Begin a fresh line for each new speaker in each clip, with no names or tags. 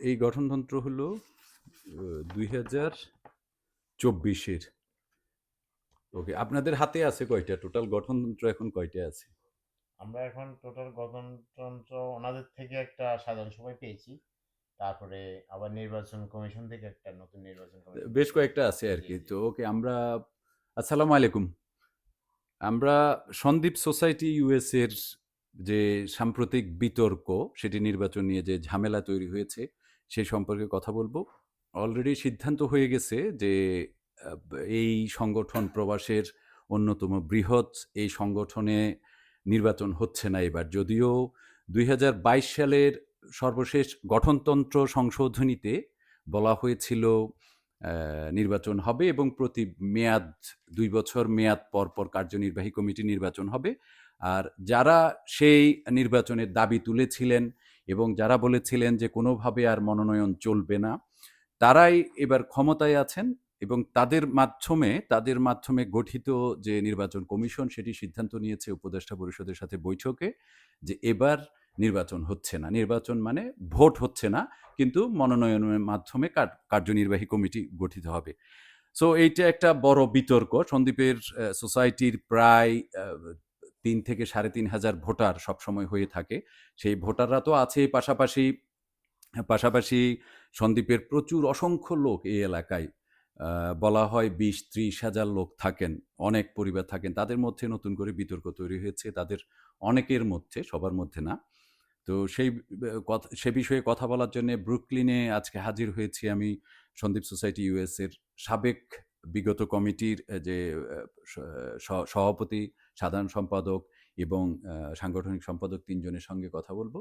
এই গঠনতন্ত্র হল দুই হাজার চব্বিশের। ওকে আপনাদের হাতে আছে কয়টা? টোটাল গঠনতন্ত্র এখন কয়টা আছে?
আমরা এখন টোটাল গঠনতন্ত্র ওনাদের থেকে একটা সাধারণ সভায় পেয়েছি। তারপরে আবার নির্বাচন কমিশন থেকে একটা নতুন নির্বাচন কমিশন
বেশ কয়েকটা আছে আর কি। তো ওকে আমরা আসসালামু আলাইকুম। আমরা সন্দীপ সোসাইটি ইউএস এর যে সাম্প্রতিক বিতর্ক সেটি নির্বাচন নিয়ে যে ঝামেলা তৈরি হয়েছে সেই সম্পর্কে কথা বলব। অলরেডি সিদ্ধান্ত হয়ে গেছে যে এই সংগঠন প্রবাসের অন্যতম বৃহৎ, এই সংগঠনে নির্বাচন হচ্ছে না এবার। যদিও দুই হাজার বাইশ সালের সর্বশেষ গঠনতন্ত্র সংশোধনীতে বলা হয়েছিল নির্বাচন হবে এবং প্রতি মেয়াদ, দুই বছর মেয়াদ পর পর কার্যনির্বাহী কমিটি নির্বাচন হবে। আর যারা সেই নির্বাচনের দাবি তুলেছিলেন এবং যারা বলেছিলেন যে কোনোভাবে আর মনোনয়ন চলবে না, তারাই এবার ক্ষমতায় আছেন এবং তাদের মাধ্যমে তাদের মাধ্যমে গঠিত যে নির্বাচন কমিশন, সেটি সিদ্ধান্ত নিয়েছে উপদেষ্টা পরিষদের সাথে বৈঠকে যে এবার নির্বাচন হচ্ছে না। নির্বাচন মানে ভোট হচ্ছে না, কিন্তু মনোনয়নের মাধ্যমে কার- কার্যনির্বাহী কমিটি গঠিত হবে। সো এইটা একটা বড় বিতর্ক। সন্দীপের সোসাইটির প্রায় তিন থেকে সাড়ে তিন হাজার ভোটার সবসময় হয়ে থাকে। সেই ভোটাররা তো আছে পাশাপাশি পাশাপাশি সন্দীপের প্রচুর অসংখ্য লোক এই এলাকায়। বলা হয় বিশ ত্রিশ হাজার লোক থাকেন, অনেক পরিবার থাকেন। তাদের মধ্যে নতুন করে বিতর্ক তৈরি হয়েছে, তাদের অনেকের মধ্যে, সবার মধ্যে না। তো সেই, কথা, সে বিষয়ে কথা বলার জন্য ব্রুকলিনে আজকে হাজির হয়েছি আমি সন্দীপ সোসাইটি ইউএস এর সাবেক বিগত কমিটির যে সভাপতি সাধারণ সম্পাদক এবং সাংগঠনিক সম্পাদক তিনজনের সঙ্গে কথা বলব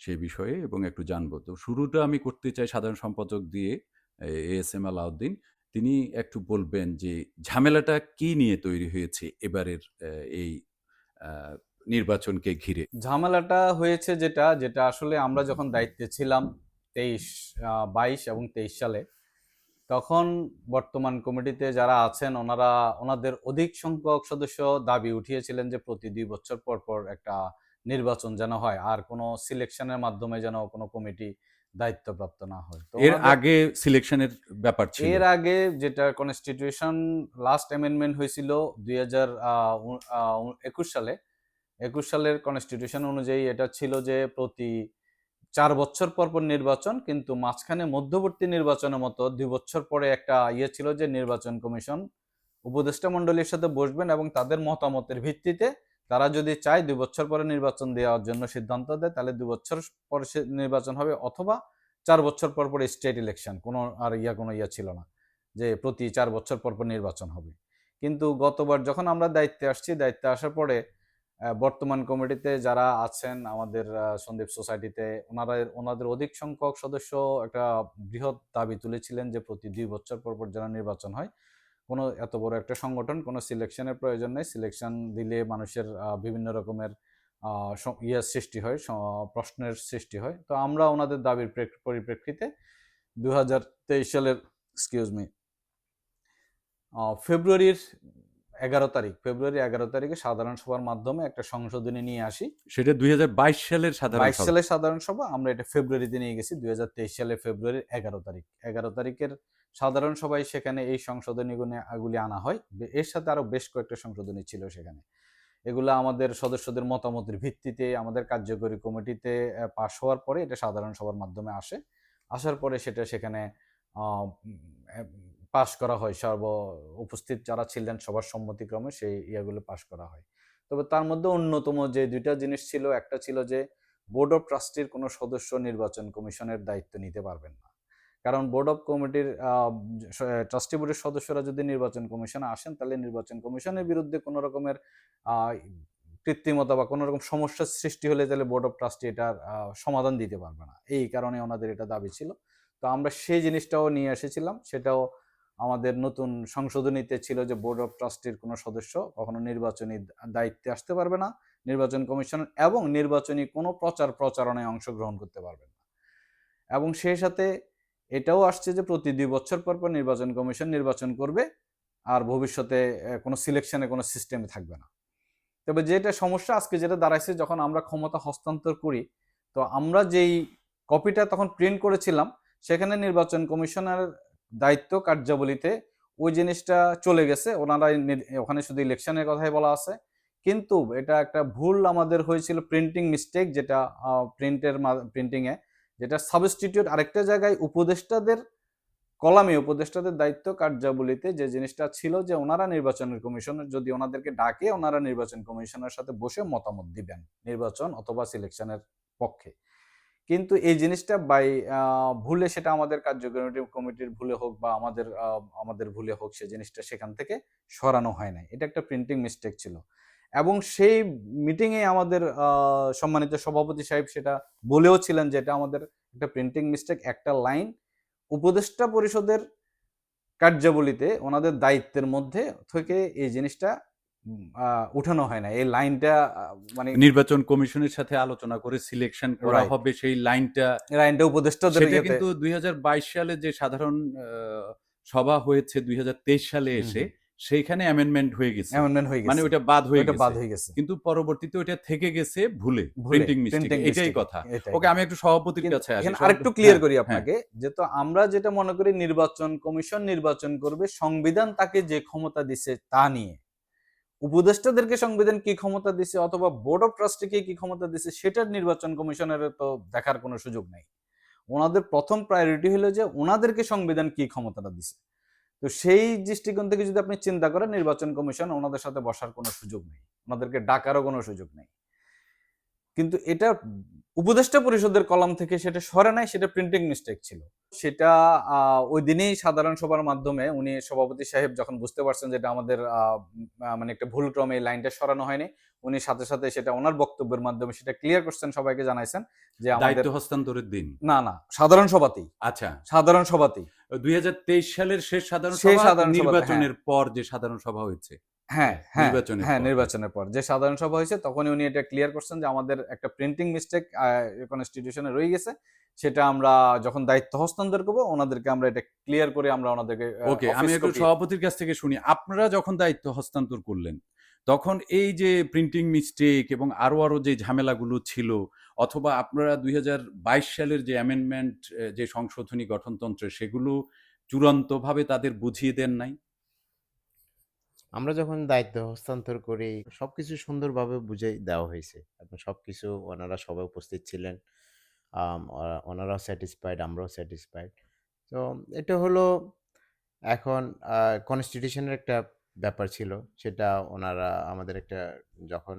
সে বিষয়ে এবং একটু জানব। তো শুরুটা আমি করতে চাই সাধারণ সম্পাদক দিয়ে, এ এস এম আলাউদ্দিন। তিনি একটু বলবেন যে ঝামেলাটা কি নিয়ে তৈরি হয়েছে এবারের এই নির্বাচনকে ঘিরে?
ঝামেলাটা হয়েছে যেটা যেটা আসলে আমরা যখন দায়িত্বে ছিলাম তেইশ বাইশ এবং তেইশ সালে তখন বর্তমান কমিটিতে যারা আছেন ওনারা ওনাদের অধিক সংখ্যক সদস্য দাবি উঠিয়েছিলেন যে প্রতি দুই বছর পর পর একটা নির্বাচন যেন হয় আর কোনো সিলেকশনের মাধ্যমে যেন কোনো কমিটি দায়িত্বপ্রাপ্ত না হয়।
এর আগে সিলেকশনের ব্যাপার ছিল?
এর আগে যেটা কনস্টিটিউশন লাস্ট অ্যামেন্ডমেন্ট হয়েছিল দুই হাজার একুশ সালে। একুশ সালের কনস্টিটিউশন অনুযায়ী এটা ছিল যে প্রতি চার বছর পর পর নির্বাচন, কিন্তু মাঝখানে মধ্যবর্তী নির্বাচনের মতো দুই বছর পরে একটা ইয়ে ছিল যে নির্বাচন কমিশন উপদেষ্টা মণ্ডলীর সাথে বসবেন এবং তাদের মতামতের ভিত্তিতে তারা যদি চায় দুই বছর পরে নির্বাচন দেওয়ার জন্য সিদ্ধান্ত দেয়, তাহলে দুই বছর পরে নির্বাচন হবে অথবা চার বছর পর পর স্টেট ইলেকশন কোনো আর ইয়া, কোনো ইয়া ছিল না যে প্রতি চার বছর পর পর নির্বাচন হবে। কিন্তু গতবার যখন আমরা দায়িত্বে আসছি, দায়িত্বে আসার পরে বর্তমান কমিটিতে যারা আছেন আমাদের সন্দীপ সোসাইটিতে, ওনারা, ওনাদের অধিক সংখ্যক সদস্য একটা বৃহৎ দাবি তুলেছিলেন যে প্রতি দুই বছর পর পর যেন নির্বাচন হয়, কোনো এত বড় একটা সংগঠন, কোনো সিলেকশনের প্রয়োজন নেই। সিলেকশন দিলে মানুষের বিভিন্ন রকমের ইয়ার সৃষ্টি হয় প্রশ্নের সৃষ্টি হয়। তো আমরা ওনাদের দাবির পরিপ্রেক্ষিতে দু হাজার তেইশ সালের এক্সকিউজ মি ফেব্রুয়ারির এগারো তারিখ ফেব্রুয়ারি এগারো তারিখে সাধারণ সভার মাধ্যমে একটা সংশোধনী নিয়ে আসি।
সেটা দু হাজার বাইশ সালের সাধারণ
বাইশ সালের সাধারণ সভা আমরা এটা ফেব্রুয়ারিতে নিয়ে গেছি দুই হাজার তেইশ সালে ফেব্রুয়ারির এগারো তারিখ। এগারো তারিখের সাধারণ সভায় সেখানে এই সংশোধনীগুলি আগুলি আনা হয়। এর সাথে আরও বেশ কয়েকটা সংশোধনী ছিল সেখানে। এগুলো আমাদের সদস্যদের মতামতের ভিত্তিতে আমাদের কার্যকরী কমিটিতে পাশ হওয়ার পরে এটা সাধারণ সভার মাধ্যমে আসে। আসার পরে সেটা সেখানে পাশ করা হয়, সর্ব উপস্থিত যারা ছিলেন সবার সম্মতিক্রমে সেই ইয়েগুলো পাশ করা হয়। তবে তার মধ্যে অন্যতম যে দুইটা জিনিস ছিল, একটা ছিল যে বোর্ড অফ ট্রাস্টির কোনো সদস্য নির্বাচন কমিশনের দায়িত্ব নিতে পারবেন না। কারণ বোর্ড অফ কমিটির ট্রাস্টি বোর্ডের সদস্যরা যদি নির্বাচন কমিশনে আসেন, তাহলে নির্বাচন কমিশনের বিরুদ্ধে কোনো রকমের কৃত্রিমতা বা কোনো রকম সমস্যার সৃষ্টি হলে তাহলে বোর্ড অফ ট্রাস্টি এটার সমাধান দিতে পারবে না। এই কারণে ওনাদের এটা দাবি ছিল। তো আমরা সেই জিনিসটাও নিয়ে এসেছিলাম, সেটাও আমাদের নতুন সংশোধনীতে ছিল যে বোর্ড অফ ট্রাস্টির কোনো সদস্য কখনো নির্বাচনী দায়িত্বে আসতে পারবে না, নির্বাচন কমিশন এবং নির্বাচনী কোনো প্রচার প্রচারণায় অংশগ্রহণ করতে পারবেন না। এবং সেই সাথে এটাও আসছে যে প্রতি দুই বছর পর পর নির্বাচন কমিশন নির্বাচন করবে আর ভবিষ্যতে কোনো সিলেকশনে কোনো সিস্টেমে থাকবে না। তবে যেটা সমস্যা, আজকে যেটা দাঁড়াইছে, যখন আমরা ক্ষমতা হস্তান্তর করি, তো আমরা যেই কপিটা তখন প্রিন্ট করেছিলাম, সেখানে নির্বাচন কমিশনার দায়িত্ব কার্যাবলীতে ওই জিনিসটা চলে গেছে। ওনারা নি- ওখানে শুধু ইলেকশনের কথাই বলা আছে। কিন্তু এটা একটা ভুল আমাদের হয়েছিল প্রিন্টিং মিস্টেক যেটা প্রিন্টের প্রিন্টিং এ, যেটা সাবস্টিটিউট আরেকটা জায়গায় উপদেষ্টাদের কলামে উপদেষ্টাদের দায়িত্ব কার্যাবলীতে যে জিনিসটা ছিল যে ওনারা নির্বাচনের কমিশনের যদি ওনাদেরকে ডাকে, ওনারা নির্বাচন কমিশনের সাথে বসে মতামত দিবেন নির্বাচন অথবা সিলেকশনের পক্ষে। কিন্তু এই জিনিসটা বাই ভুলে সেটা আমাদের কার্যকরী কমিটির ভুলে হোক বা আমাদের আমাদের ভুলে হোক সে জিনিসটা সেখান থেকে সরানো হয় নাই। এটা একটা প্রিন্টিং মিস্টেক ছিল। এবং সেই মিটিংয়ে আমাদের সম্মানিত সভাপতি সাহেব সেটা বলেও ছিলেন যে এটা আমাদের একটা প্রিন্টিং মিস্টেক একটা লাইন উপদেষ্টা পরিষদের কার্যাবলীতে ওনাদের দায়িত্বের মধ্যে থেকে এই জিনিসটা উঠানো হয় না। এই লাইনটা মানে
নির্বাচন কমিশনের সাথে আলোচনা করে সিলেকশন করা হবে সেই লাইনটা।
লাইনটা উপদেষ্টাদের
সেটা কিন্তু দুই হাজার বাইশ সালে যে সাধারণ সভা হয়েছে দুই হাজার
তেইশ সালে
এসে সেইখানে অ্যামেন্ডমেন্ট হয়ে গেছে।
Amendment হয়ে গেছে।
মানে ওটা বাদ হয়ে গেছে।
বাদ হয়ে গেছে।
কিন্তু পরবর্তীতে ওটা থেকে গেছে ভুলে প্রিন্টিং মিস্টেক এটাই কথা। ওকে আমি একটু সভাপতির কাছে আসি।
আরেকটু ক্লিয়ার করি
হ্যাঁ।
আপনাকে যে তো আমরা যেটা মনে করি নির্বাচন কমিশন নির্বাচন করবে সংবিধান তাকে যে ক্ষমতা দিছে তা নিয়ে। উপদেষ্টাদেরকে সংবিধান কি ক্ষমতা দিছে অথবা বোর্ড অফ ট্রাস্টিকে কি ক্ষমতা দিছে সেটার নির্বাচন কমিশনের তো দেখার কোনো সুযোগ নেই। ওনাদের প্রথম প্রায়োরিটি হলো যে ওনাদেরকে সংবিধান কি ক্ষমতাটা দিছে। তো সেই দৃষ্টিকোণ থেকে যদি আপনি চিন্তা করেন, নির্বাচন কমিশন ওনাদের সাথে বসার কোনো সুযোগ নেই। ওনাদেরকে ডাকারও কোনো সুযোগ নেই। কিন্তু এটা উপদেষ্টা পরিষদের কলাম থেকে সেটা সরে নাই, সেটা প্রিন্টিং মিস্টেক ছিল। সেটা ওই দিনেই সাধারণ সভার মাধ্যমে উনি সভাপতি সাহেব যখন বুঝতে পারছেন যেটা আমাদের মানে একটা ভুল ক্রমে এই লাইনটা সরানো হয়নি উনি সাথে সাথে সেটা ওনার বক্তব্যের মাধ্যমে সেটা ক্লিয়ার করছেন সবাইকে জানাইছেন যে আমাদের
দায়িত্ব হস্তান্তরের দিন?
না না সাধারণ সভাতেই।
আচ্ছা।
সাধারণ সভাতেই।
দুই হাজার তেইশ সালের
শেষ
সাধারণ
সাধারণ সভা,
নির্বাচনের পর যে সাধারণ সভা হয়েছে?
হ্যাঁ হ্যাঁ
নির্বাচনের
হ্যাঁ
পর।
নির্বাচনের পর। যে সাধারণ সভা হয়েছে তখনই উনি এটা ক্লিয়ার করছেন যে আমাদের একটা প্রিন্টিং মিস্টেক কনস্টিটিউশনে রয়ে গেছে। সেটা আমরা যখন দায়িত্ব হস্তান্তর করব ওনাদেরকে আমরা এটা ক্লিয়ার করে আমরা ওনাদেরকে
ওকে আমি একটু সভাপতির কাছ থেকে শুনি। আপনারা যখন দায়িত্ব হস্তান্তর করলেন তখন এই যে প্রিন্টিং মিস্টেক এবং আরও আরও যে ঝামেলাগুলো ছিল অথবা আপনারা দুই হাজার বাইশ সালের যে অ্যামেন্ডমেন্ট যে সংশোধনী গঠনতন্ত্রে সেগুলো চূড়ান্তভাবে তাদের বুঝিয়ে দেন নাই?
আমরা যখন দায়িত্ব হস্তান্তর করি, সবকিছু সুন্দরভাবে বুঝে দেওয়া হয়েছে। এবং সবকিছু ওনারা সবাই উপস্থিত ছিলেন। ওনারাও স্যাটিসফাইড আমরাও স্যাটিসফাইড তো এটা হলো এখন কনস্টিটিউশনের একটা ব্যাপার ছিল। সেটা ওনারা আমাদের একটা যখন,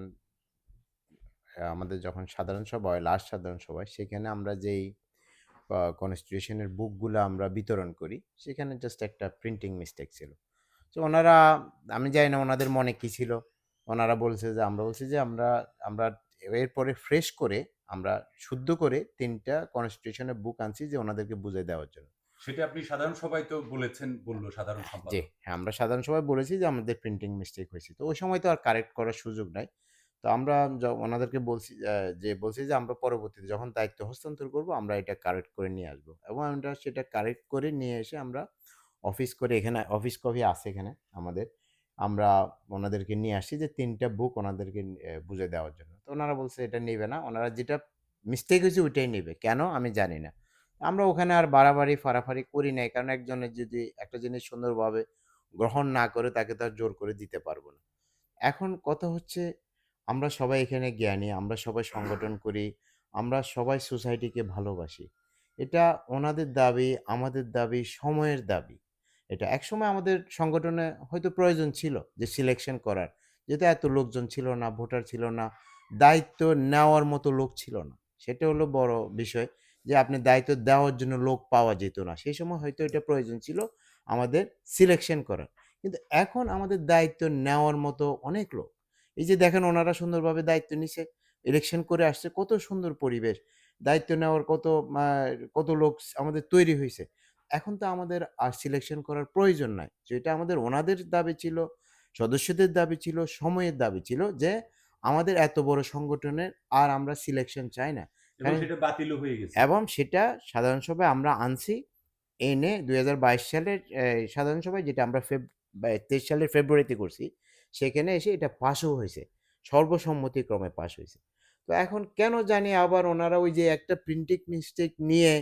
আমাদের যখন সাধারণ সভা হয় লাস্ট সাধারণ সভায় সেখানে আমরা যেই কনস্টিটিউশনের বুকগুলো আমরা বিতরণ করি, সেখানে জাস্ট একটা প্রিন্টিং মিস্টেক ছিল। তো ওনারা আমি জানি না ওনাদের মনে কি ছিল। ওনারা বলছে যে আমরা বলছি যে আমরা আমরা এরপরে ফ্রেশ করে আমরা শুদ্ধ করে তিনটা কনস্টিটিউশনের বুক আনছি যে ওনাদেরকে বুঝে দেওয়ার জন্য।
সেটা আপনি সাধারণ সবাই তো বলেছেন বলল সাধারণ
জি হ্যাঁ আমরা সাধারণ সবাই বলেছি যে আমাদের প্রিন্টিং মিস্টেক হয়েছে। তো ওই সময় তো আর কারেক্ট করার সুযোগ নাই। তো আমরা ওনাদেরকে বলছি যে বলছি যে আমরা পরবর্তীতে যখন দায়িত্ব হস্তান্তর করব আমরা এটা কারেক্ট করে নিয়ে আসব। এবং আমরা সেটা কারেক্ট করে নিয়ে এসে আমরা অফিস করে এখানে, অফিস কপি আছে এখানে আমাদের? আমরা ওনাদেরকে নিয়ে আসি যে তিনটা বুক ওনাদেরকে বুঝে দেওয়ার জন্য। তো ওনারা বলছে এটা নেবে না। ওনারা যেটা মিস্টেক হয়েছে ওইটাই নেবে। কেন? আমি জানি না। আমরা ওখানে আর বাড়াবাড়ি, ফাড়াফাড়ি করি নাই। কারণ একজনের যদি একটা জিনিস সুন্দরভাবে গ্রহণ না করে তাকে তো আর জোর করে দিতে পারব না। এখন কথা হচ্ছে আমরা সবাই এখানে জ্ঞানী, আমরা সবাই সংগঠন করি, আমরা সবাই সোসাইটিকে ভালোবাসি। এটা ওনাদের দাবি, আমাদের দাবি, সময়ের দাবি। এটা একসময় আমাদের সংগঠনে হয়তো প্রয়োজন ছিল যে সিলেকশন করার। যেহেতু এত লোকজন ছিল না, ভোটার ছিল না, দায়িত্ব নেওয়ার মতো লোক ছিল না। সেটা হলো বড় বিষয় যে আপনি দায়িত্ব দেওয়ার জন্য লোক পাওয়া যেত না। সেই সময় হয়তো এটা প্রয়োজন ছিল আমাদের সিলেকশন করার। কিন্তু এখন আমাদের দায়িত্ব নেওয়ার মতো অনেক লোক। এই যে দেখেন ওনারা সুন্দরভাবে দায়িত্ব নিছে ইলেকশন করে আসছে, কত সুন্দর পরিবেশ। দায়িত্ব নেওয়ার কত কত লোক আমাদের তৈরি হয়েছে এখন তো আমাদের আর সিলেকশন করার প্রয়োজন নাই। যেটা আমাদের ওনাদের দাবি ছিল সদস্যদের দাবি ছিল সময়ের দাবি ছিল যে আমাদের এত বড় সংগঠনের আর আমরা সিলেকশন চাই না।
সেটা বাতিল হয়ে গেছে।
এবং সেটা সাধারণ সভায় আমরা আনছি এনে দু হাজার বাইশ সালের সাধারণ সভায় যেটা আমরা ফেব তেইশ সালের ফেব্রুয়ারিতে করছি সেখানে এসে এটা পাশও হয়েছে। সর্বসম্মতিক্রমে পাশ হয়েছে। তো এখন কেন জানি আবার ওনারা ওই যে একটা প্রিন্টিং মিস্টেক নিয়ে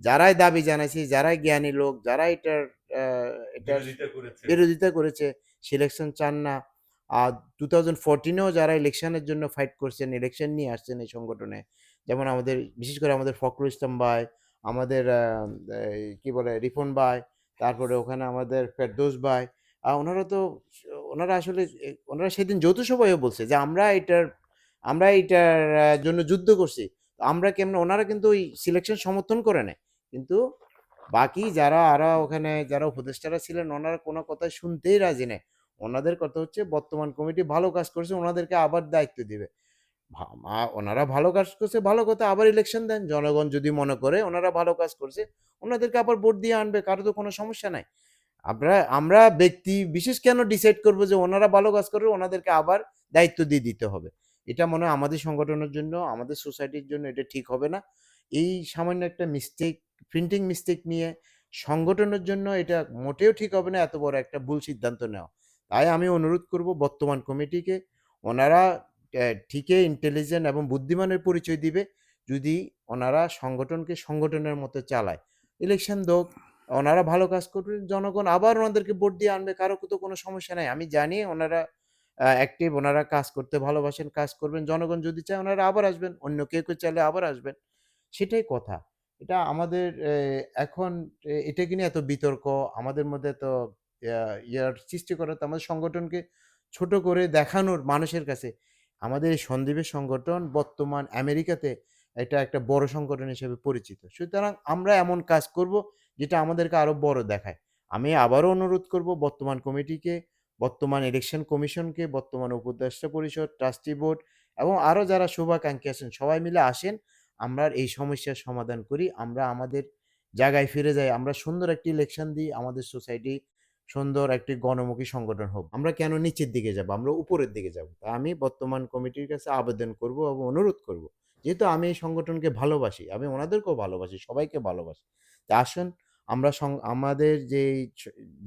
যারাই দাবি জানাইছে যারাই জ্ঞানী লোক যারা এটার এটার বিরোধিতা করেছে। সিলেকশন চান না। আর টু থাউজেন্ড ফোরটিনেও যারা ইলেকশনের জন্য ফাইট করছেন ইলেকশন নিয়ে আসছেন এই সংগঠনে যেমন আমাদের বিশেষ করে আমাদের ফখরুল ইসলাম ভাই আমাদের কি বলে রিফন ভাই তারপরে ওখানে আমাদের ফেরদৌস ভাই আর ওনারা তো ওনারা আসলে ওনারা সেদিন যৌথ সভায়ও বলছে যে আমরা এটার আমরা এটার জন্য যুদ্ধ করছি। তো আমরা কেমন ওনারা কিন্তু ওই সিলেকশন সমর্থন করে নেয় কিন্তু বাকি যারা, আরও ওখানে যারা উপদেষ্টারা ছিলেন, ওনারা কোনো কথা শুনতেই রাজি নেই। ওনাদের কথা হচ্ছে, বর্তমান কমিটি ভালো কাজ করছে, ওনাদেরকে আবার দায়িত্ব দিবে। ওনারা ভালো কাজ করছে, ভালো কথা, আবার ইলেকশন দেন। জনগণ যদি মনে করে ওনারা ভালো কাজ করছে, ওনাদেরকে আবার ভোট দিয়ে আনবে, কারও তো কোনো সমস্যা নাই। আমরা আমরা ব্যক্তি বিশেষ কেন ডিসাইড করব যে ওনারা ভালো কাজ করবে, ওনাদেরকে আবার দায়িত্ব দিয়ে দিতে হবে। এটা মনে হয় আমাদের সংগঠনের জন্য, আমাদের সোসাইটির জন্য এটা ঠিক হবে না। এই সামান্য একটা মিস্টেক প্রিন্টিং মিস্টেক নিয়ে সংগঠনের জন্য এটা মোটেও ঠিক হবে না, এত বড় একটা ভুল সিদ্ধান্ত নেওয়া। তাই আমি অনুরোধ করব বর্তমান কমিটিকে ওনারা ঠিকই ইন্টেলিজেন্ট এবং বুদ্ধিমানের পরিচয় দিবে। যদি ওনারা সংগঠনকে সংগঠনের মতো চালায় ইলেকশন দোক, ওনারা ভালো কাজ করবেন, জনগণ আবার ওনাদেরকে ভোট দিয়ে আনবে, কারও তো কোনো সমস্যা নাই। আমি জানি ওনারা অ্যাক্টিভ ওনারা কাজ করতে ভালোবাসেন, কাজ করবেন, জনগণ যদি চায় ওনারা আবার আসবেন, অন্য কেউ কেউ চাইলে আবার আসবেন। সেটাই কথা। এটা আমাদের এখন এটাকে নিয়ে এত বিতর্ক? আমাদের মধ্যে এত ইয়ার সৃষ্টি করা তো আমাদের সংগঠনকে ছোট করে দেখানোর মানুষের কাছে। আমাদের এই সন্দ্বীপের সংগঠন বর্তমান আমেরিকাতে এটা একটা বড় সংগঠন হিসেবে পরিচিত। সুতরাং আমরা এমন কাজ করব যেটা আমাদেরকে আরও বড় দেখায়। আমি আবারও অনুরোধ করব বর্তমান কমিটিকে, বর্তমান ইলেকশন কমিশনকে, বর্তমান উপদেষ্টা পরিষদ ট্রাস্টি বোর্ড এবং আরও যারা শুভাকাঙ্ক্ষী আছেন, সবাই মিলে আসেন। আমরা এই সমস্যার সমাধান করি, আমরা আমাদের জায়গায় ফিরে যাই, আমরা সুন্দর একটি ইলেকশন দিই, আমাদের সোসাইটি সুন্দর একটি গণমুখী সংগঠন হোক। আমরা কেন নিচের দিকে যাব? আমরা উপরের দিকে যাব। তা আমি বর্তমান কমিটির কাছে আবেদন করব এবং অনুরোধ করব। যেহেতু আমি এই সংগঠনকে ভালোবাসি, আমি ওনাদেরকেও ভালোবাসি, সবাইকে ভালোবাসি। তা আসুন, আমরা আমাদের যে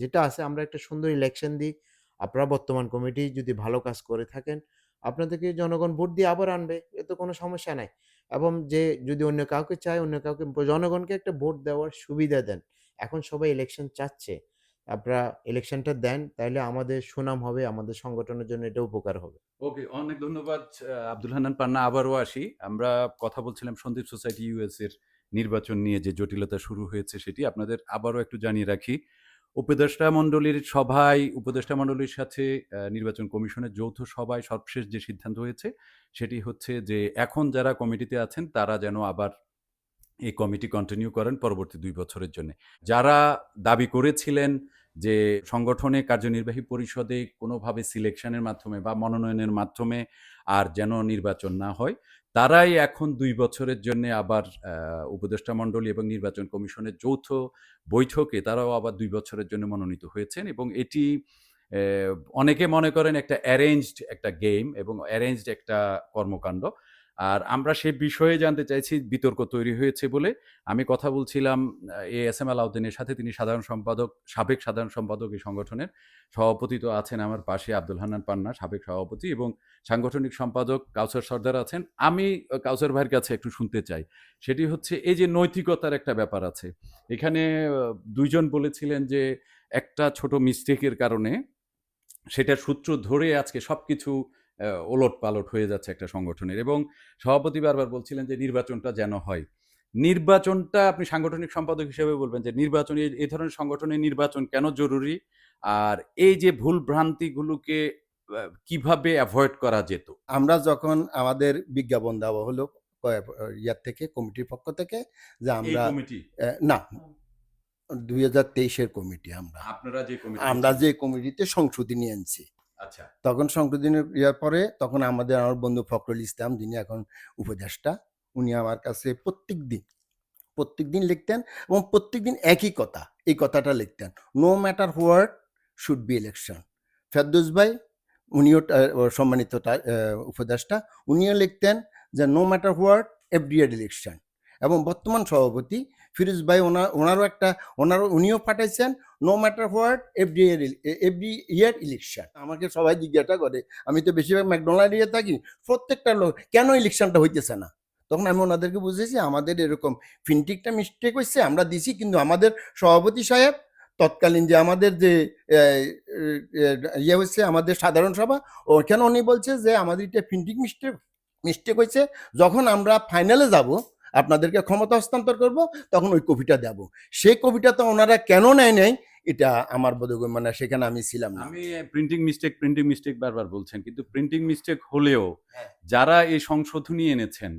যেটা আছে আমরা একটা সুন্দর ইলেকশন দিই। আপনারা বর্তমান কমিটি যদি ভালো কাজ করে থাকেন, আপনাদেরকে জনগণ ভোট দিয়ে আবার আনবে, এ তো কোনো সমস্যা নাই। এবং যে যদি অন্য কাউকে চায়, অন্য কাউকে জনগণকে একটা ভোট দেওয়ার সুবিধা দেন। এখন সবাই ইলেকশন চাচ্ছে। আপনারা ইলেকশনটা দেন তাহলে আমাদের সুনাম হবে, আমাদের সংগঠনের জন্য এটা উপকার হবে।
ওকে, অনেক ধন্যবাদ আব্দুল হান্নান পান্না। আবারও আসি। আমরা কথা বলছিলাম সন্দীপ সোসাইটি ইউএস এর নির্বাচন নিয়ে যে জটিলতা শুরু হয়েছে সেটি। আপনাদের আবারও একটু জানিয়ে রাখি উপদেষ্টা মণ্ডলীর সভায়, উপদেষ্টা মণ্ডলীর সাথে নির্বাচন কমিশনের যৌথ সভায় সর্বশেষ যে সিদ্ধান্ত হয়েছে, সেটি হচ্ছে যে এখন যারা কমিটিতে আছেন, তারা যেন আবার এই কমিটি কন্টিনিউ করেন পরবর্তী দুই বছরের জন্য। যারা দাবি করেছিলেন যে সংগঠনে কার্যনির্বাহী পরিষদে কোনোভাবে সিলেকশনের মাধ্যমে বা মনোনয়নের মাধ্যমে আর যেন নির্বাচন না হয় তারাই এখন দুই বছরের জন্য আবার উপদেষ্টা মণ্ডলী এবং নির্বাচন কমিশনের যৌথ বৈঠকে তারাও আবার দুই বছরের জন্য মনোনীত হয়েছেন এবং এটি অনেকে মনে করেন একটা অ্যারেঞ্জড একটা গেম এবং অ্যারেঞ্জড একটা কর্মকাণ্ড। আর আমরা সে বিষয়ে জানতে চাইছি, বিতর্ক তৈরি হয়েছে বলে। আমি কথা বলছিলাম এ এস এম আলাউদ্দিনের সাথে। তিনি সাধারণ সম্পাদক, সাবেক সাধারণ সম্পাদক এই সংগঠনের সভাপতি তো আছেন আমার পাশে আব্দুল হান্নান পান্না, সাবেক সভাপতি এবং সাংগঠনিক সম্পাদক কাউসার সর্দার আছেন। আমি কাউসার ভাইয়ের কাছে একটু শুনতে চাই। সেটি হচ্ছে, এই যে নৈতিকতার একটা ব্যাপার আছে। এখানে দুইজন বলেছিলেন যে একটা ছোট মিস্টেকের কারণে সেটার সূত্র ধরে আজকে সবকিছু ওলট পালট হয়ে যাচ্ছে একটা সংগঠনের। এবং সভাপতি বারবার বলছিলেন যে নির্বাচনটা যেন হয়। নির্বাচনটা আপনি সাংগঠনিক সম্পাদক হিসেবে বলবেন যে নির্বাচন এই- ধরনের সংগঠনের নির্বাচন কেন জরুরি? আর এই যে ভুল ভ্রান্তিগুলোকে কীভাবে অ্যাভয়েড করা যেত?
আমরা যখন আমাদের বিজ্ঞাপন দেওয়া হলো ইয়ার থেকে কমিটির পক্ষ থেকে যে আমরা না দুই হাজার তেইশের কমিটি আমরা।
আপনারা যে কমিটি
আমরা যে কমিটিতে সংশোধনী আনছি।
আচ্ছা।
তখন সংশোধনী ইয়ার পরে তখন আমাদের আমার বন্ধু ফখরুল ইসলাম, যিনি এখন উপদেষ্টা, উনি আমার কাছে প্রত্যেক দিন প্রত্যেক দিন লিখতেন এবং প্রত্যেক দিন একই কথা, এই কথাটা লিখতেন no matter what should be election Ferdous ভাই, উনিও সম্মানিত উপদেষ্টা, উনিও লিখতেন যে নো ম্যাটার হোয়াট এফডিএড ইলেকশন এবং বর্তমান সভাপতি ফিরোজ ভাই, ওনার, ওনারও একটা, ওনারও, উনিও পাঠাইছেন no matter what FD year every year election আমাকে সবাই জিজ্ঞাসা করে, আমি তো বেশিরভাগ ম্যাকডোনাল্ড ইয়ে থাকি, প্রত্যেকটা লোক, কেন ইলেকশনটা হইতেছে না? তখন আমি ওনাদেরকে বুঝেছি আমাদের এরকম ফিনটিকটা মিস্টেক হচ্ছে আমরা দিছি, কিন্তু আমাদের সভাপতি সাহেব, তৎকালীন যে আমাদের যে ইয়ে হচ্ছে আমাদের সাধারণ সভা, ওখানে উনি বলছে যে, আমাদের এটা প্রিন্টিং মিস্টেক মিস্টেক হয়েছে যখন আমরা ফাইনালে যাব, আপনাদেরকে ক্ষমতা হস্তান্তর করব, তখন ওই কপিটা দেব। সেই কপিটা তো ওনারা কেন নেয় নাই এটা আমার বোধ মানে সেখানে আমি ছিলাম না।
আমি প্রিন্টিং মিস্টেক প্রিন্টিং মিস্টেক বারবার বলছেন কিন্তু প্রিন্টিং মিস্টেক হলেও
হ্যাঁ।
যারা এই সংশোধনী এনেছেন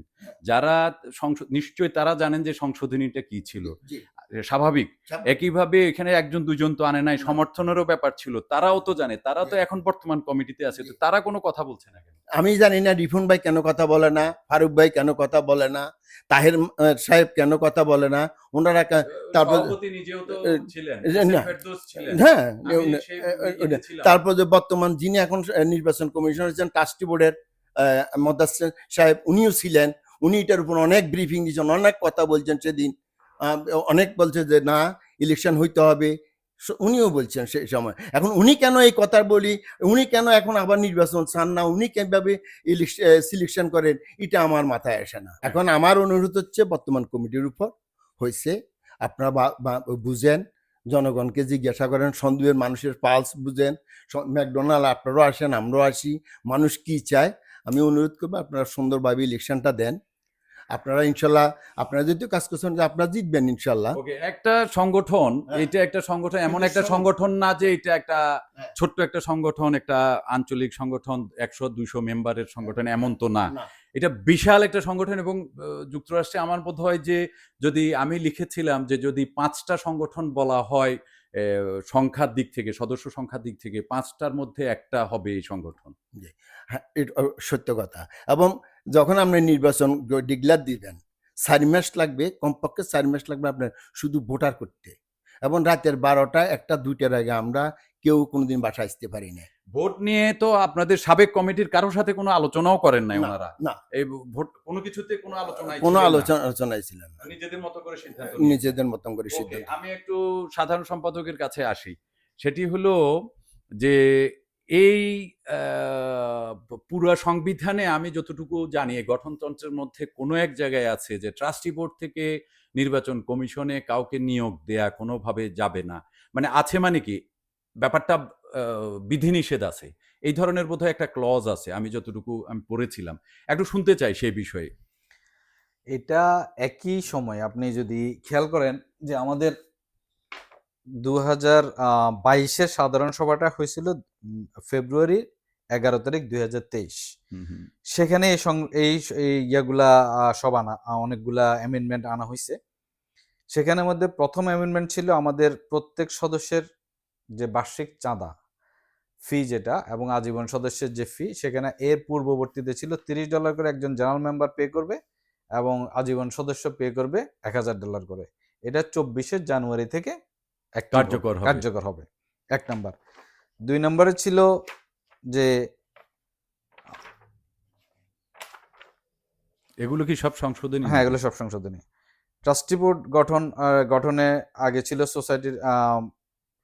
যারা সংশোধ নিশ্চয়ই তারা জানেন যে সংশোধনীটা কি ছিল। স্বাভাবিক। একইভাবে এখানে একজন দুজন তো আনে নাই সমর্থনেরও ব্যাপার ছিল। তারাও তো জানে তারা তো এখন বর্তমান কমিটিতে আছে তো তারা কোনো কথা বলছে না
আমি জানি না রিফুন ভাই কেন কথা বলে না ফারুক ভাই কেন কথা বলে না তাহের সাহেব কেন কথা বলে না ওনারা তারপর হ্যাঁ। তারপর যে বর্তমান যিনি এখন নির্বাচন কমিশনার হচ্ছেন ট্রাস্টি বোর্ডের মদাসের সাহেব উনিও ছিলেন উনি এটার উপর অনেক ব্রিফিং দিয়েছেন অনেক কথা বলছেন সেদিন। অনেক বলছে যে না ইলেকশন হইতে হবে। উনিও বলছেন সেই সময়। এখন উনি কেন এই কথা বলি? উনি কেন এখন আবার নির্বাচন চান না? উনি কীভাবে সিলেকশন করেন? এটা আমার মাথায় আসে না। এখন আমার অনুরোধ হচ্ছে বর্তমান কমিটির উপর হয়েছে আপনারা বুঝেন জনগণকে জিজ্ঞাসা করেন সন্দেহের মানুষের পালস বুঝেন ম্যাকডোনাল্ড আপনারাও আসেন আমরাও আসি মানুষ কি চায়? আমি অনুরোধ করব আপনারা সুন্দরভাবে ইলেকশনটা দেন। আপনারা ইনশাল্লাহ আপনারা যেহেতু কাজ করছেন যে আপনারা জিতবেন ইনশাল্লাহ
ওকে একটা সংগঠন
হ্যাঁ।
এটা একটা সংগঠন এমন একটা সংগঠন না যে এটা একটা
হ্যাঁ।
ছোট্ট একটা সংগঠন একটা আঞ্চলিক সংগঠন একশো দুইশো মেম্বারের সংগঠন এমন তো না। এটা বিশাল একটা সংগঠন এবং যুক্তরাষ্ট্রে আমার বোধ হয় যে যদি আমি লিখেছিলাম যে যদি পাঁচটা সংগঠন বলা হয় সংখ্যার দিক থেকে সদস্য সংখ্যার দিক থেকে পাঁচটার মধ্যে একটা হবে এই সংগঠন
হ্যাঁ সত্য কথা এবং যখন আপনি নির্বাচন ডিক্লার দিবেন চারি মাস লাগবে কমপক্ষে চারি মাস লাগবে আপনার শুধু ভোটার করতে। এবং রাতের বারোটা একটা দুইটার আগে আমরা কেউ কোনোদিন বাসা আসতে পারি না
ভোট নিয়ে তো আপনাদের সাবেক কমিটির কারোর সাথে কোনো আলোচনাও করেন নাই
না,
ওনারা?
না।
এই ভোট কোনো কিছুতে কোনো আলোচনা
কোনো আলোচনা আলোচনায় ছিল না।
নিজেদের মতো করে সিদ্ধান্ত
নিজেদের মতন করে সিদ্ধান্ত।
আমি একটু সাধারণ সম্পাদকের কাছে আসি। সেটি হলো যে এই পুরা সংবিধানে আমি যতটুকু জানি গঠনতন্ত্রের মধ্যে কোনো এক জায়গায় আছে যে ট্রাস্টি বোর্ড থেকে নির্বাচন কমিশনে কাউকে নিয়োগ দেয়া কোনোভাবে যাবে না। মানে আছে মানে কি, ব্যাপারটা বিধিনিষেধ আছে। এই ধরনের বোধহয় একটা ক্লজ আছে, আমি যতটুকু, আমি পড়েছিলাম। একটু শুনতে চাই সেই বিষয়ে।
এটা একই সময় আপনি যদি খেয়াল করেন যে আমাদের দু হাজার বাইশের সাধারণ সভাটা হয়েছিল ফেব্রুয়ারি এগারো তারিখ দুই হাজার তেইশ সেখানে এই ইয়েগুলা সব আনা অনেকগুলা অ্যামেন্ডমেন্ট আনা হয়েছে সেখানের মধ্যে প্রথম অ্যামেন্ডমেন্ট ছিল আমাদের প্রত্যেক সদস্যের যে বার্ষিক চাঁদা ফি যেটা এবং আজীবন সদস্যের যে ফি সেখানে এর পূর্ববর্তীতে ছিল তিরিশ ডলার করে একজন জেনারেল মেম্বার পে করবে এবং আজীবন সদস্য পে করবে এক হাজার ডলার করে। এটা চব্বিশে জানুয়ারি থেকে
কার্যকর হবে।
কার্যকর হবে। এক নাম্বার। দুই নম্বরে ছিল যে
এগুলো কি সব সংশোধনী?
হ্যাঁ এগুলো সব সংশোধনী। ট্রাস্টি বোর্ড গঠন গঠনে আগে ছিল সোসাইটির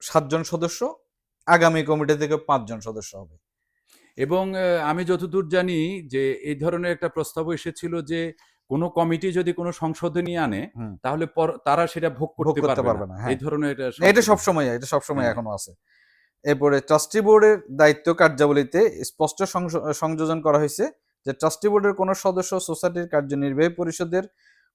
সাতজন সদস্য আগামী কমিটি থেকে পাঁচজন সদস্য হবে।
এবং আমি যতদূর জানি যে এই ধরনের একটা প্রস্তাব এসেছিল যে কোনো কমিটি যদি কোনো সংশোধনী আনে। তাহলে তারা সেটা ভোগ করতে পারবে না
হ্যাঁ।
এই ধরনের এটা সংশোধনী।
সবসময় এটা সবসময়
হ্যাঁ।
এখনও আছে এরপরে ট্রাস্টি বোর্ডের দায়িত্ব কার্যাবলীতে স্পষ্ট সংযোজন করা হয়েছে যে ট্রাস্টি বোর্ডের কোনো সদস্য সোসাইটির কার্যনির্বাহী পরিষদের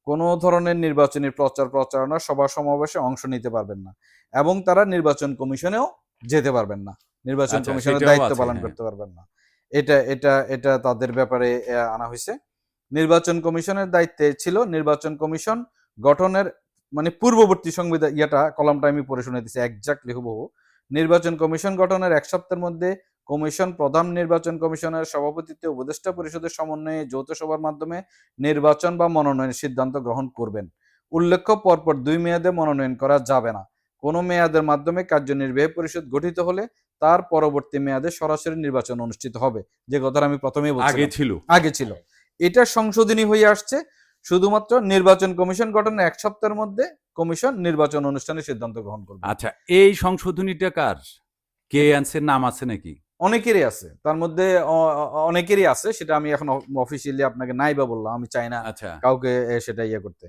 কোনো ধরনের নির্বাচনী প্রচার প্রচারণা সভা সমাবেশে অংশ নিতে পারবেন না এবং তারা নির্বাচন কমিশনেও যেতে পারবেন না নির্বাচন
আচ্ছা,
কমিশনের দায়িত্ব পালন
হ্যাঁ।
করতে পারবেন না এটা এটা এটা তাদের ব্যাপারে আনা হয়েছে নির্বাচন কমিশনের দায়িত্বে ছিল নির্বাচন কমিশন গঠনের মানে পূর্ববর্তী সংবিধান ইয়াটা কলামটা আমি পড়ে শুনে দিচ্ছি একজাক্টলি হুবহু। নির্বাচন কমিশন গঠনের এক সপ্তাহের মধ্যে কমিশন প্রধান নির্বাচন কমিশনের সভাপতিত্বে উপদেষ্টা পরিষদের সমন্বয়ে যৌথ সভার মাধ্যমে নির্বাচন বা মনোনয়নের সিদ্ধান্ত গ্রহণ করবেন। উল্লেখ্য পরপর দুই মেয়াদে মনোনয়ন করা যাবে না। কোনো মেয়াদের মাধ্যমে কার্যনির্বাহী পরিষদ গঠিত হলে তার পরবর্তী মেয়াদে সরাসরি নির্বাচন অনুষ্ঠিত হবে। যে কথাটা আমি প্রথমেই
আগে ছিল।
আগে ছিল। এটা সংশোধনী হয়ে আসছে। শুধুমাত্র নির্বাচন কমিশন গঠনের এক সপ্তাহের মধ্যে কমিশন নির্বাচন অনুষ্ঠানের সিদ্ধান্ত গ্রহণ করবে।
আচ্ছা এই সংশোধনীটা কার? কে আনসের নাম আছে নাকি?
অনেকেরই আছে। তার মধ্যে অনেকেরই আছে সেটা আমি এখন অফিসিয়ালি আপনাকে নাই বা বললাম আমি চাই না
আচ্ছা।
কাউকে সেটা ইয়ে করতে।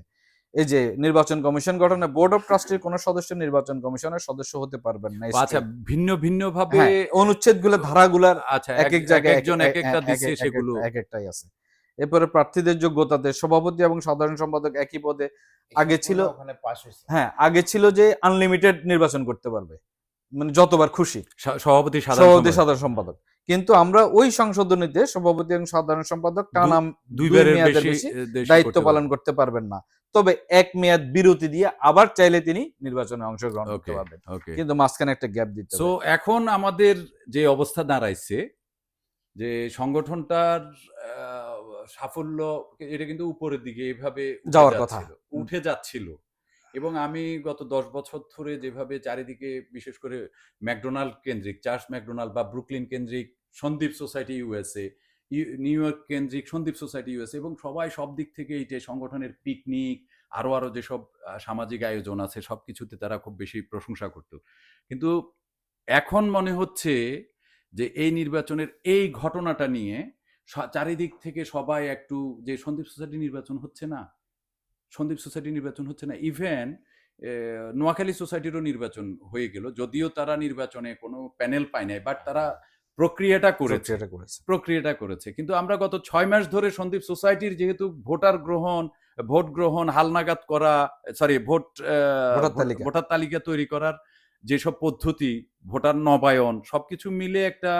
এই যে নির্বাচন কমিশন গঠনে বোর্ড অফ ট্রাস্টির কোন সদস্য নির্বাচন কমিশনের সদস্য হতে পারবেন না
আচ্ছা ভিন্ন ভিন্ন ভাবে
হ্যাঁ, অনুচ্ছেদগুলো ধারাগুলার
আচ্ছা
এক এক জায়গায়
একজন এক একটা দিচ্ছে সেগুলো।
এক একটাই আছে। এরপরে প্রার্থীদের যোগ্যতাতে সভাপতি এবং সাধারণ সম্পাদক একই পদে আগে ছিল-
ওখানে পাস হয়েছে।
হ্যাঁ আগে ছিল যে আনলিমিটেড নির্বাচন করতে পারবে। মানে যতবার খুশি।
সভাপতি
সভাপতি সাধারণ সম্পাদক। কিন্তু আমরা ওই সংশোধনীতে সভাপতি এবং সাধারণ সম্পাদক টানা দুই
দুইবারের
মেয়াদের
বেশি
বেশি
এ, দেশে
দায়িত্ব পালন করতে পারবেন না। তবে এক মেয়াদ বিরতি দিয়ে আবার চাইলে তিনি নির্বাচনে অংশগ্রহণ করতে পারবেন। কিন্তু মাঝখানে একটা গ্যাপ দিতে
সো
হবে।
এখন আমাদের যে অবস্থা দাঁড়াইছে যে সংগঠনটার সাফল্য এটা কিন্তু উপরের দিকে এইভাবে
যাওয়ার কথা।
উঠে যাচ্ছিল এবং আমি গত দশ বছর ধরে যেভাবে চারিদিকে বিশেষ করে ম্যাকডোনাল্ড কেন্দ্রিক চার্চ ম্যাকডোনাল্ড বা ব্রুকলিন কেন্দ্রিক Sandwip society USA New York কেন্দ্রিক সন্দীপ সোসাইটি ইউএসএ এবং সবাই সব দিক থেকে এই যে সংগঠনের পিকনিক আরও আরও যেসব সামাজিক আয়োজন আছে সব কিছুতে তারা খুব বেশি প্রশংসা করতো কিন্তু এখন মনে হচ্ছে যে এই নির্বাচনের এই ঘটনাটা নিয়ে চারিদিক থেকে সবাই একটু যে সন্দীপ সোসাইটি নির্বাচন হচ্ছে না সন্দীপ সোসাইটি নির্বাচন হচ্ছে না ইভেন নোয়াখালী সোসাইটিরও নির্বাচন হয়ে গেল যদিও তারা নির্বাচনে কোনো প্যানেল পায় নাই বাট তারা প্রক্রিয়াটা করেছে। প্রক্রিয়াটা করেছে। কিন্তু আমরা গত ছয় মাস ধরে সন্দীপ সোসাইটির যেহেতু ভোটার গ্রহণ ভোট গ্রহণ হালনাগাদ করা সরি ভোট আহ,
ভোটার তালিকা।
ভোটার তালিকা তৈরি করার যেসব পদ্ধতি ভোটার নবায়ন সবকিছু মিলে একটা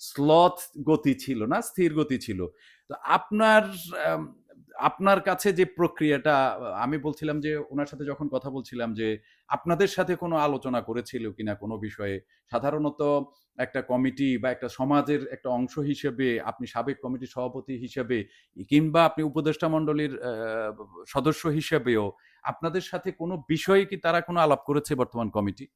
স্লথ গতি ছিল না, স্থির গতি ছিল। তো আপনার আপনার কাছে যে প্রক্রিয়াটা, আমি বলছিলাম যে ওনার সাথে যখন কথা বলছিলাম যে আপনাদের সাথে কোনো আলোচনা করেছিল কিনা কোনো বিষয়ে, সাধারণত একটা কমিটি বা একটা সমাজের একটা অংশ হিসেবে, আপনি সাবেক কমিটির সভাপতি হিসেবে, কিংবা আপনি উপদেষ্টা মণ্ডলীর সদস্য হিসেবেও, আপনাদের সাথে কোনো বিষয়ে কি তারা কোনো আলাপ করেছে বর্তমান কমিটি?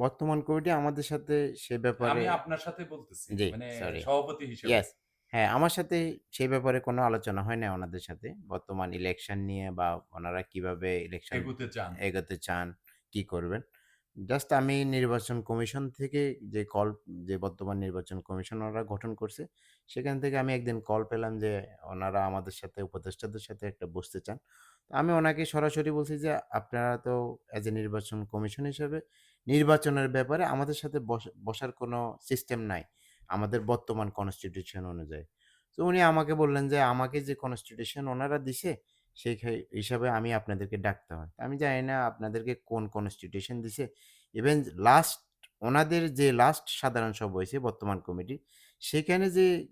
বর্তমান কমিটি আমাদের সাথে সে ব্যাপারে
আমি আপনার সাথে বলতেছি
জি,
মানে. সভাপতি হিসেবে।
ইয়েস হ্যাঁ আমার সাথে সেই ব্যাপারে কোনো আলোচনা হয় না ওনাদের সাথে। বর্তমান ইলেকশন নিয়ে বা ওনারা কীভাবে ইলেকশন
এগোতে চান।
এগোতে চান কি করবেন? জাস্ট আমি নির্বাচন কমিশন থেকে যে কল যে বর্তমান নির্বাচন কমিশন ওনারা গঠন করছে সেখান থেকে আমি একদিন কল পেলাম যে ওনারা আমাদের সাথে উপদেষ্টাদের সাথে একটা বসতে চান। তো আমি ওনাকে সরাসরি বলছি যে আপনারা তো অ্যাজ এ নির্বাচন কমিশন হিসেবে নির্বাচনের ব্যাপারে আমাদের সাথে বস- বসার কোনো সিস্টেম নাই। আমাদের বর্তমান কনস্টিটিউশন অনুযায়ী। তো উনি আমাকে বললেন যে, আমাকে যে কনস্টিটিউশন ওনারা দিছে, সেই হিসাবে আমি আপনাদেরকে ডাকতে হয়। আমি জানি না আপনাদেরকে কোন কনস্টিটিউশন দিছে। ইভেন লাস্ট ওনাদের যে লাস্ট সাধারণ সভা হয়েছে, বর্তমান কমিটি সেখানে যে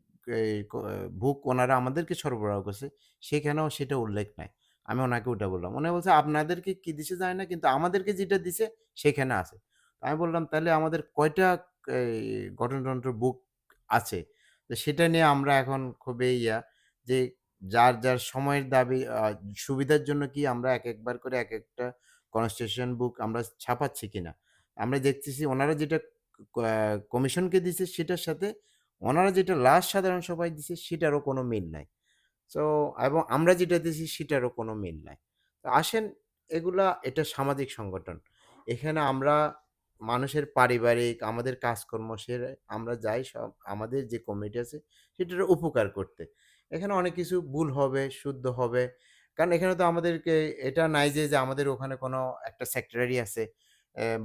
বুক ওনারা আমাদেরকে সরবরাহ করছে, সেখানেও সেটা উল্লেখ নাই। আমি ওনাকে ওটা বললাম। উনি বলছে, আপনাদেরকে কি দিছে জানি না, কিন্তু আমাদেরকে যেটা দিছে সেখানে আছে। আমি বললাম, তাহলে আমাদের কয়টা গঠনতন্ত্র বুক আছে? তো সেটা নিয়ে আমরা এখন খুবই ইয়া যে যার যার সময়ের দাবি সুবিধার জন্য কি আমরা এক একবার করে এক একটা কনস্টিটিউশন বুক আমরা ছাপাচ্ছি কিনা? আমরা দেখতেছি ওনারা যেটা কমিশনকে দিছে সেটার সাথে, ওনারা যেটা লাস্ট সাধারণ সভায় দিছে সেটারও কোনো মিল নাই। সো এবং আমরা যেটা দিছি সেটারও কোনো মিল নাই। তো আসেন, এগুলা এটা সামাজিক সংগঠন। এখানে আমরা মানুষের পারিবারিক, আমাদের কাজকর্ম সে আমরা যাই সব, আমাদের যে কমিটি আছে সেটার উপকার করতে। এখানে অনেক কিছু ভুল হবে, শুদ্ধ হবে। কারণ এখানে তো আমাদেরকে এটা নাই যে যে আমাদের ওখানে কোনো একটা সেক্রেটারি আছে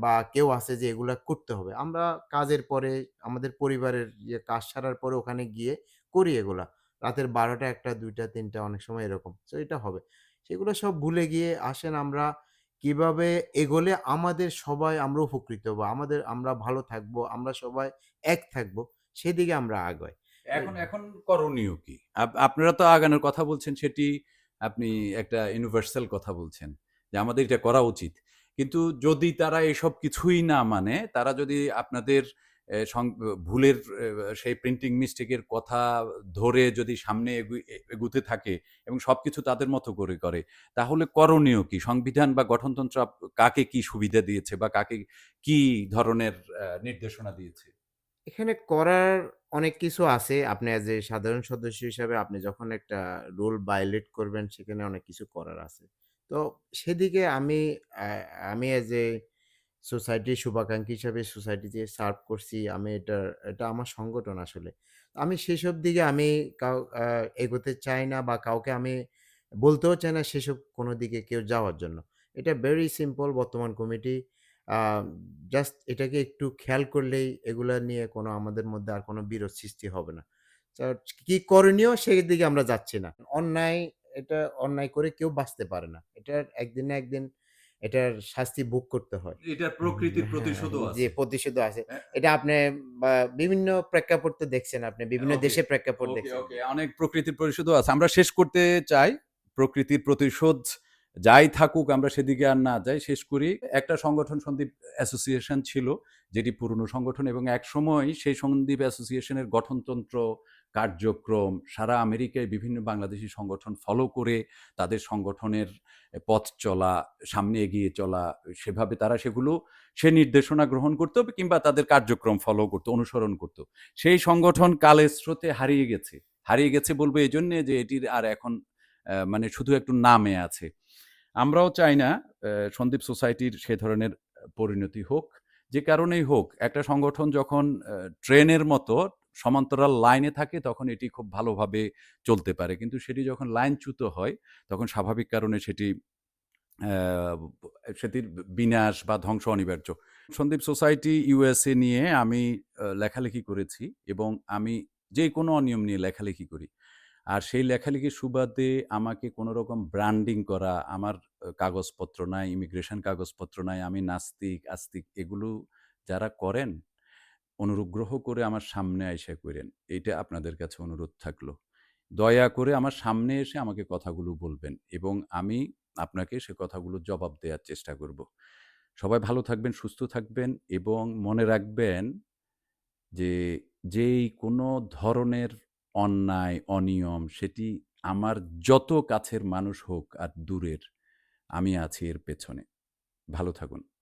বা কেউ আছে যে এগুলা করতে হবে। আমরা কাজের পরে, আমাদের পরিবারের যে কাজ সারার পরে ওখানে গিয়ে করি এগুলা। রাতের বারোটা একটা, দুইটা, তিনটা অনেক সময় এরকম। তো এটা হবে। সেগুলো সব ভুলে গিয়ে আসেন আমরা কীভাবে এগোলে আমাদের সবাই আমরা উপকৃত হব, আমাদের আমরা ভালো থাকব, আমরা সবাই এক থাকব, সেদিকে আমরা আগাই।
এখন এখন করণীয় কি? আপ- আপনারা তো আগানোর কথা বলছেন, সেটি আপনি একটা ইউনিভার্সাল কথা বলছেন, যে আমাদের এটা করা উচিত। কিন্তু যদি তারা এসব কিছুই না মানে তারা যদি আপনাদের ভুলের সেই প্রিন্টিং মিস্টেকের কথা ধরে যদি সামনে এগু- এগুতে থাকে এবং সবকিছু তাদের মতো করে করে, তাহলে করণীয় কি সংবিধান বা গঠনতন্ত্র কাকে কি সুবিধা দিয়েছে বা কাকে কি ধরনের নির্দেশনা দিয়েছে
এখানে করার অনেক কিছু আছে। আপনি অ্যাজ এ সাধারণ সদস্য হিসাবে আপনি যখন একটা রুল ভায়োলেট করবেন, সেখানে অনেক কিছু করার আছে। তো সেদিকে আমি আমি অ্যাজ এ সোসাইটির শুভাকাঙ্ক্ষী হিসাবে সোসাইটিতে সার্ভ করছি। আমি এটার এটা আমার সংগঠন আসলে। আমি সেসব দিকে আমি কাউ এগোতে চাই না বা কাউকে আমি বলতেও চাই না সেসব কোনো দিকে কেউ যাওয়ার জন্য। এটা ভেরি সিম্পল বর্তমান কমিটি জাস্ট এটাকে একটু খেয়াল করলেই এগুলা নিয়ে কোনো আমাদের মধ্যে আর কোনো বিরোধ সৃষ্টি হবে না। কি করণীয় সেদিকে আমরা যাচ্ছি না। অন্যায়, এটা অন্যায় করে কেউ বাঁচতে পারে না। এটা একদিন না একদিন এটার শাস্তি ভোগ করতে হয়।
এটা প্রকৃতির
হ্যাঁ,
প্রতিশোধও
জি,
আছে।
আছে।
হ্যাঁ।
এটা আপনি বিভিন্ন প্রেক্ষাপট তো দেখছেন আপনি। বিভিন্ন দেশে প্রেক্ষাপট দেখছেন।
অনেক প্রকৃতির প্রতিশোধও আছে। আমরা শেষ করতে চাই। প্রকৃতির প্রতিশোধ যাই থাকুক আমরা সেদিকে আর না যাই। শেষ করি। একটা সংগঠন সন্দীপ অ্যাসোসিয়েশন ছিল যেটি পুরনো সংগঠন এবং একসময় সেই সন্দীপ অ্যাসোসিয়েশনের গঠনতন্ত্র, কার্যক্রম সারা আমেরিকায় বিভিন্ন বাংলাদেশি সংগঠন ফলো করে তাদের সংগঠনের পথ চলা, সামনে এগিয়ে চলা সেভাবে তারা সেগুলো সে নির্দেশনা গ্রহণ করত কিংবা তাদের কার্যক্রম ফলো করত, অনুসরণ করত। সেই সংগঠন কালের স্রোতে হারিয়ে গেছে। হারিয়ে গেছে বলব এই জন্যে যে এটির আর এখন মানে শুধু একটু নামে আছে। আমরাও চাই না সন্দীপ সোসাইটির সে ধরনের পরিণতি হোক। যে কারণেই হোক একটা সংগঠন যখন ট্রেনের মতো সমান্তরাল লাইনে থাকে তখন এটি খুব ভালোভাবে চলতে পারে। কিন্তু সেটি যখন লাইনচ্যুত হয় তখন স্বাভাবিক কারণে সেটি সেটির বিনাশ বা ধ্বংস অনিবার্য। সন্দীপ সোসাইটি ইউএসএ নিয়ে আমি লেখালেখি করেছি এবং আমি যে কোনো অনিয়ম নিয়ে লেখালেখি করি। আর সেই লেখালেখির সুবাদে আমাকে কোনো রকম ব্র্যান্ডিং করা, আমার কাগজপত্র নাই, ইমিগ্রেশন কাগজপত্র নাই, আমি নাস্তিক, আস্তিক এগুলো যারা করেন অনুগ্রহ করে আমার সামনে আইসা কইরেন। এইটা আপনাদের কাছে অনুরোধ থাকল। দয়া করে আমার সামনে এসে আমাকে কথাগুলো বলবেন এবং আমি আপনাকে সে কথাগুলো জবাব দেয়ার চেষ্টা করব। সবাই ভালো থাকবেন, সুস্থ থাকবেন এবং মনে রাখবেন যে যেই কোনো ধরনের অন্যায়, অনিয়ম সেটি আমার যত কাছের মানুষ হোক আর দূরের, আমি আছি এর পেছনে। ভালো থাকুন।